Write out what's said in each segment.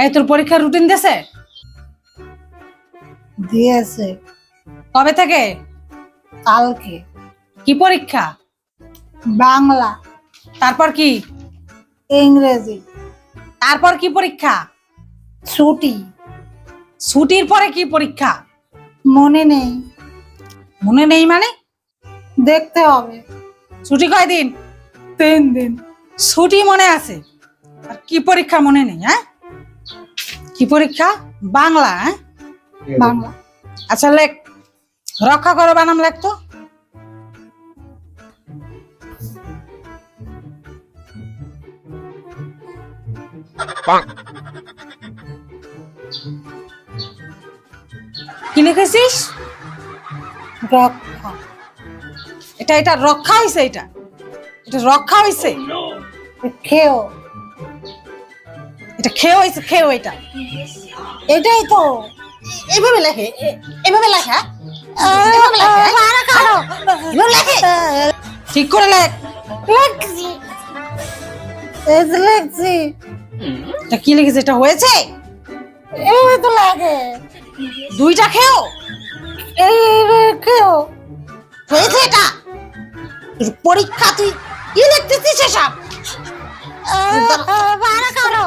এই তোর পরীক্ষার রুটিন দেছে দিয়েছে। কবে থেকে? কালকে। কি পরীক্ষা? বাংলা। তারপর কি? ইংরেজি। তারপর কি পরীক্ষা? ছুটি। ছুটির পরে কি পরীক্ষা? মনে নেই। মনে নেই মানে? দেখতে হবে। ছুটি কয়দিন? তিন দিন। ছুটি মনে আছে। আর কি পরীক্ষা মনে নেই হ্যাঁ? কি পরীক্ষা? বাংলা হ্যাঁ? বাংলা। আচ্ছা লেখ। রক্ষা করো বানাম লেখ তো। কি লিখেছিস? রক্ষা। এটা এটা রক্ষা হয়েছে এটা। এটা রক্ষা হয়েছে খেও। এটা খেয়ে হয়েছে খেয়ে এটা এটাই তো এভাবে লেখে এভাবে লেখা এভাবে এভাবে ঠিক করে লেখ লেখছি লেখছি এটা কি লিখেছে এটা হয়েছে এইভাবে তো লাগে দুইটা খেও খেও হয়েছে এটা পরীক্ষা তুই কি লিখতেছিস এসব বাড়া করো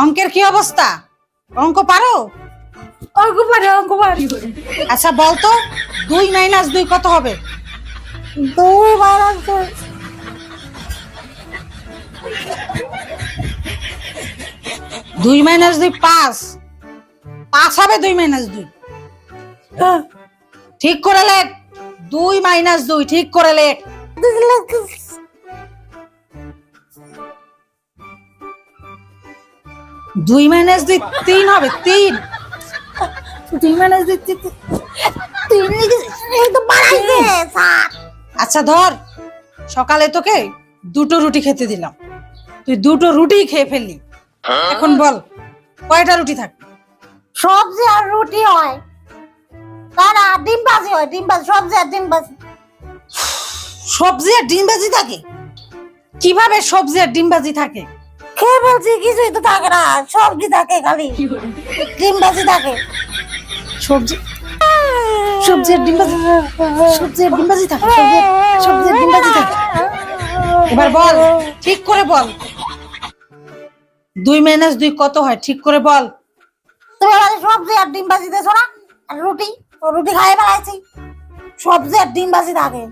অঙ্কের কি অবস্থা? অঙ্ক পারো? অঙ্ক পারি অঙ্ক পারি। আচ্ছা বলতো দুই মাইনাস দুই কত হবে? দুই বাড়া দুই। মাইনাস দুই পাঁচ। পাঁচ হবে দুই মাইনাস দুই। ঠিক করে লেখ। দুই মাইনাস দুই ঠিক করে লেখ দুই মাইনাস দুই তিন হবে তিন। দুই মাইনাস দুই আচ্ছা ধর। সকালে তোকে দুটো রুটি খেতে দিলাম। তুই দুটো রুটি খেয়ে ফেললি। এখন বল কয়টা রুটি থাকবে? সবজি আর রুটি হয়। না না ডিম ভাজি হয় ডিম ভাজি সবজি আর ডিম ভাজি সবজি আর ডিম ভাজি থাকে? কীভাবে সবজি আর ডিম ভাজি থাকে? খেয়ে বলছি? কিছুই তো থাকে না সবজি থাকে খালি। ডিম ভাজি থাকে। সবজি সবজি আর ডিম ভাজি সবজি আর ডিম ভাজি থাকে সবজি আর ডিম ভাজি থাকে। এবার বল ঠিক করে বল। দুই মাইনাস দুই কত হয়? ঠিক করে বল। তুমি আমাদের সবজি আর ডিম ভাজি দেছো না? আর রুটি? রুটি খাই বেড়াইছি। সবজি আর ডিম ভাজি থাকে।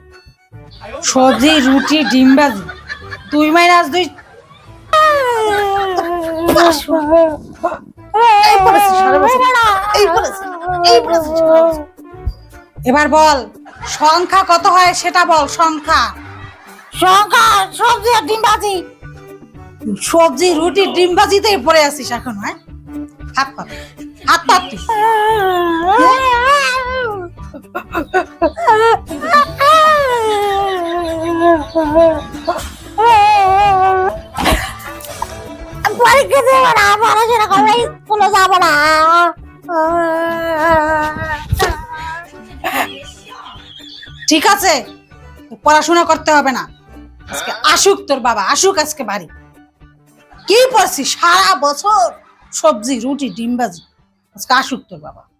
সবজি রুটি ডিম ভাজি। দুই মাইনাস দুই। এবার বল সংখ্যা কত হয় সেটা বল সংখ্যা। সংখ্যা সবজি আর ডিম ভাজি। সবজি রুটি ডিম ভাজিতেই পড়ে আছিস এখন হ্যাঁ? হাত পাত হাত তুই। ঠিক আছে পড়াশোনা করতে হবে না। আজকে আসুক তোর বাবা, আসুক আজকে বাড়ি। কি পড়ছিস? সারা বছর সবজি, রুটি, ডিম, ভাজি। আজকে আসুক তোর বাবা।